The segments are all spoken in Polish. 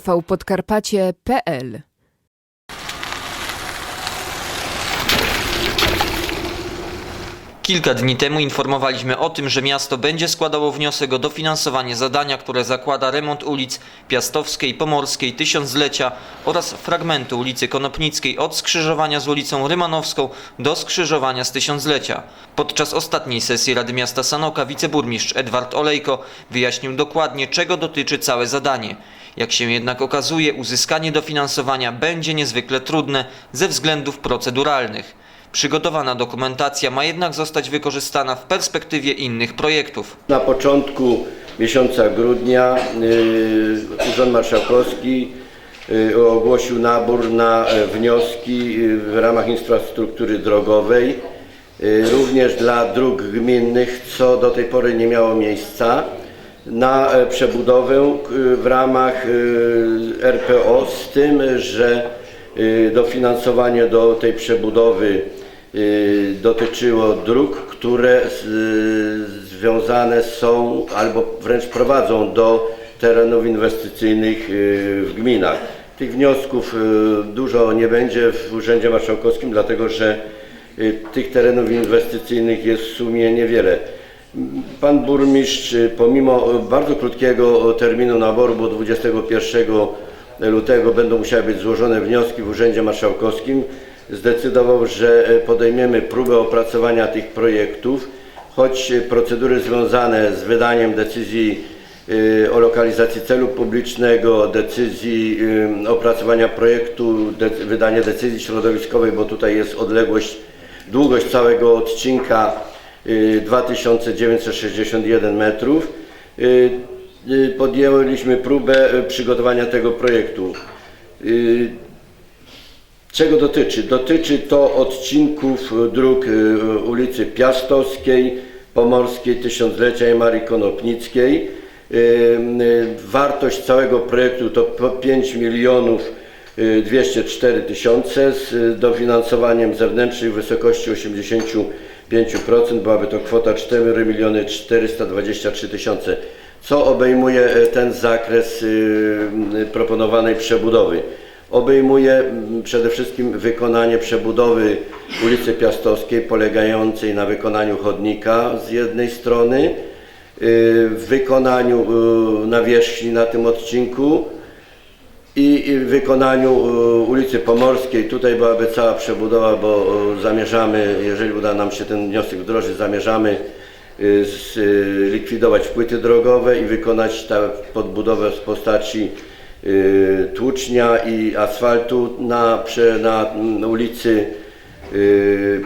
tvpodkarpacie.pl Kilka dni temu informowaliśmy o tym, że miasto będzie składało wniosek o dofinansowanie zadania, które zakłada remont ulic Piastowskiej, Pomorskiej, Tysiąclecia oraz fragmentu ulicy Konopnickiej od skrzyżowania z ulicą Rymanowską do skrzyżowania z Tysiąclecia. Podczas ostatniej sesji Rady Miasta Sanoka wiceburmistrz Edward Olejko wyjaśnił dokładnie, czego dotyczy całe zadanie. Jak się jednak okazuje, uzyskanie dofinansowania będzie niezwykle trudne ze względów proceduralnych. Przygotowana dokumentacja ma jednak zostać wykorzystana w perspektywie innych projektów. Na początku miesiąca grudnia y, Urząd Marszałkowski y, ogłosił nabór na wnioski y, w ramach infrastruktury drogowej, również dla dróg gminnych, co do tej pory nie miało miejsca, na e, przebudowę w ramach y, RPO, z tym, że y, dofinansowanie do tej przebudowy dotyczyło dróg, które związane są albo wręcz prowadzą do terenów inwestycyjnych w gminach. Tych wniosków dużo nie będzie w Urzędzie Marszałkowskim, dlatego że tych terenów inwestycyjnych jest w sumie niewiele. Pan burmistrz, y, pomimo y, bardzo krótkiego terminu naboru, bo 21 lutego będą musiały być złożone wnioski w Urzędzie Marszałkowskim, zdecydował, że podejmiemy próbę opracowania tych projektów, choć procedury związane z wydaniem decyzji o lokalizacji celu publicznego, decyzji opracowania projektu, de, wydanie decyzji środowiskowej, bo tutaj jest odległość, długość całego odcinka 2961 metrów. E, e, Podjęliśmy próbę przygotowania tego projektu. Czego dotyczy? Dotyczy to odcinków dróg ulicy Piastowskiej, Pomorskiej, Tysiąclecia i Marii Konopnickiej. Wartość całego projektu to po 5 milionów e, 204 tysiące z dofinansowaniem zewnętrznym w wysokości 85%. Byłaby to kwota 4 miliony 423 tysiące. Co obejmuje e, ten zakres e, proponowanej przebudowy? obejmuje przede wszystkim wykonanie przebudowy ulicy Piastowskiej polegającej na wykonaniu chodnika z jednej strony, y, wykonaniu y, nawierzchni na tym odcinku i w wykonaniu y, ulicy Pomorskiej. Tutaj byłaby cała przebudowa, bo y, zamierzamy, jeżeli uda nam się ten wniosek wdrożyć, zamierzamy y, zlikwidować płyty drogowe i wykonać tę podbudowę w postaci tłucznia i asfaltu na, na ulicy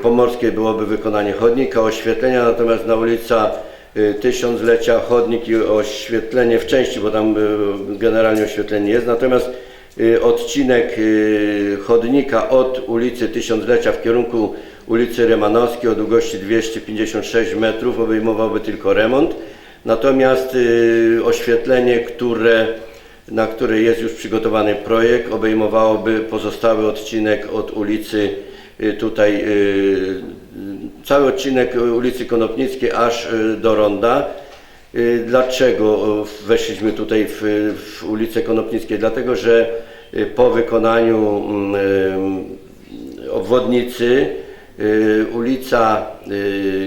Pomorskiej byłoby wykonanie chodnika, oświetlenia, natomiast na ulica Tysiąclecia chodnik i oświetlenie w części, bo tam y, generalnie oświetlenie jest, natomiast y, odcinek y, chodnika od ulicy Tysiąclecia w kierunku ulicy Remanowskiej o długości 256 metrów obejmowałby tylko remont, natomiast y, oświetlenie, które na której jest już przygotowany projekt, obejmowałoby pozostały odcinek od ulicy y, tutaj, y, cały odcinek ulicy Konopnickiej aż y, do Ronda. Y, Dlaczego weszliśmy tutaj w, w ulicę Konopnickiej? Dlatego, że po wykonaniu mm, obwodnicy ulica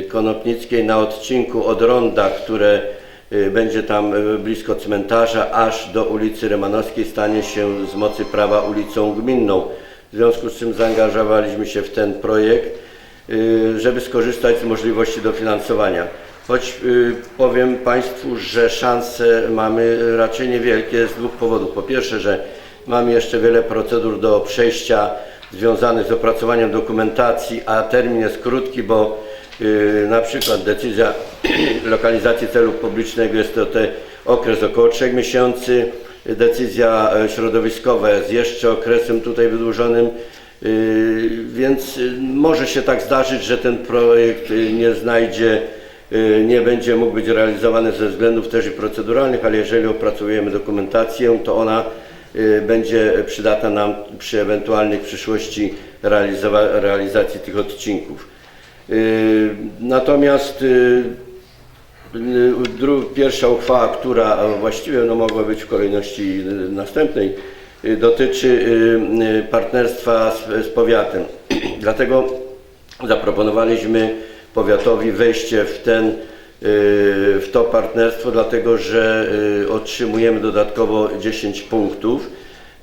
Konopnickiej na odcinku od Ronda, które będzie tam blisko cmentarza, aż do ulicy Remanowskiej stanie się z mocy prawa ulicą gminną. W związku z czym zaangażowaliśmy się w ten projekt, żeby skorzystać z możliwości dofinansowania. Choć y, powiem Państwu, że szanse mamy raczej niewielkie z dwóch powodów. Po pierwsze, że mamy jeszcze wiele procedur do przejścia związanych z opracowaniem dokumentacji, a termin jest krótki, bo y, na przykład decyzja lokalizacji celu publicznego jest to te okres około 3 miesięcy, decyzja e, środowiskowa jest jeszcze okresem tutaj wydłużonym, y, więc y, może się tak zdarzyć, że ten projekt y, nie znajdzie y, nie będzie mógł być realizowany ze względów też i proceduralnych, ale jeżeli opracujemy dokumentację, to ona y, będzie przydatna nam przy ewentualnej w przyszłości realizacji tych odcinków. Y, Natomiast y, Y, Pierwsza uchwała, która właściwie no, mogła być w kolejności y, następnej, y, dotyczy y, y, partnerstwa z, z powiatem. Dlatego zaproponowaliśmy powiatowi wejście w ten y, w to partnerstwo, dlatego że y, otrzymujemy dodatkowo 10 punktów.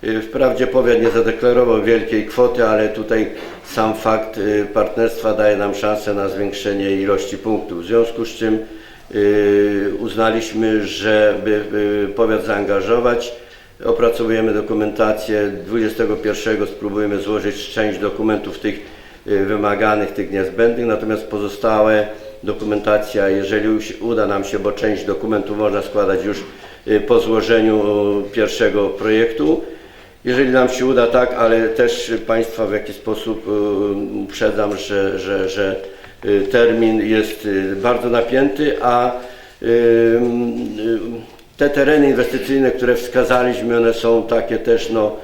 Y, Wprawdzie powiat nie zadeklarował wielkiej kwoty, ale tutaj sam fakt y, partnerstwa daje nam szansę na zwiększenie ilości punktów. W związku z czym y, uznaliśmy, żeby y, powiat zaangażować. Opracowujemy dokumentację. 21 spróbujemy złożyć część dokumentów tych y, wymaganych, tych niezbędnych, natomiast pozostałe dokumentacja, jeżeli uda nam się, bo część dokumentów można składać już y, po złożeniu y, pierwszego projektu. Jeżeli nam się uda, tak, ale też Państwa w jakiś sposób uprzedzam, że, że, że termin jest bardzo napięty, a te tereny inwestycyjne, które wskazaliśmy, one są takie też, no,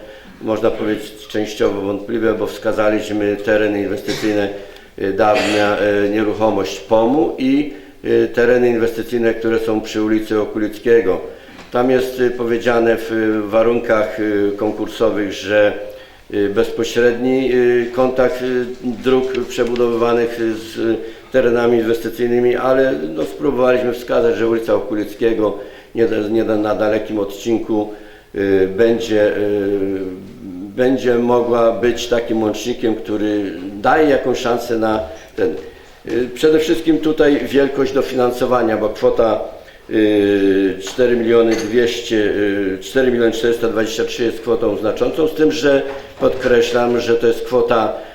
można powiedzieć, częściowo wątpliwe, bo wskazaliśmy tereny inwestycyjne y, dawna y, nieruchomość POM-u i y, tereny inwestycyjne, które są przy ulicy Okulickiego. Tam jest powiedziane w warunkach konkursowych, że bezpośredni kontakt dróg przebudowywanych z terenami inwestycyjnymi, ale no, spróbowaliśmy wskazać, że ulica Okulickiego nie, nie na dalekim odcinku y, będzie, y, będzie mogła być takim łącznikiem, który daje jakąś szansę na ten. Y, Przede wszystkim tutaj wielkość dofinansowania, bo kwota y, 4 miliony 200, y, 4 miliony 423 jest kwotą znaczącą, z tym, że podkreślam, że to jest kwota y,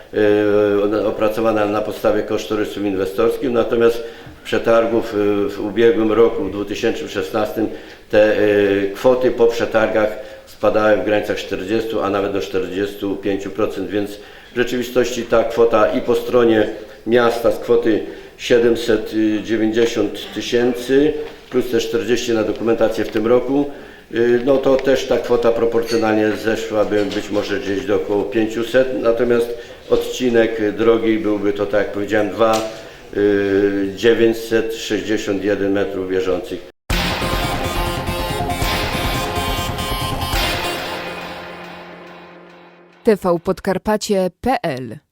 opracowana na podstawie kosztorysów inwestorskich, natomiast przetargów y, w ubiegłym roku, w 2016, te y, kwoty po przetargach spadały w granicach 40, a nawet do 45%, więc w rzeczywistości ta kwota i po stronie miasta z kwoty 790 tysięcy plus te 40 na dokumentację w tym roku, no to też ta kwota proporcjonalnie zeszłaby być może gdzieś do około 500, natomiast odcinek drogi byłby to, tak jak powiedziałem, 2 y, 961 metrów bieżących. tvpodkarpacie.pl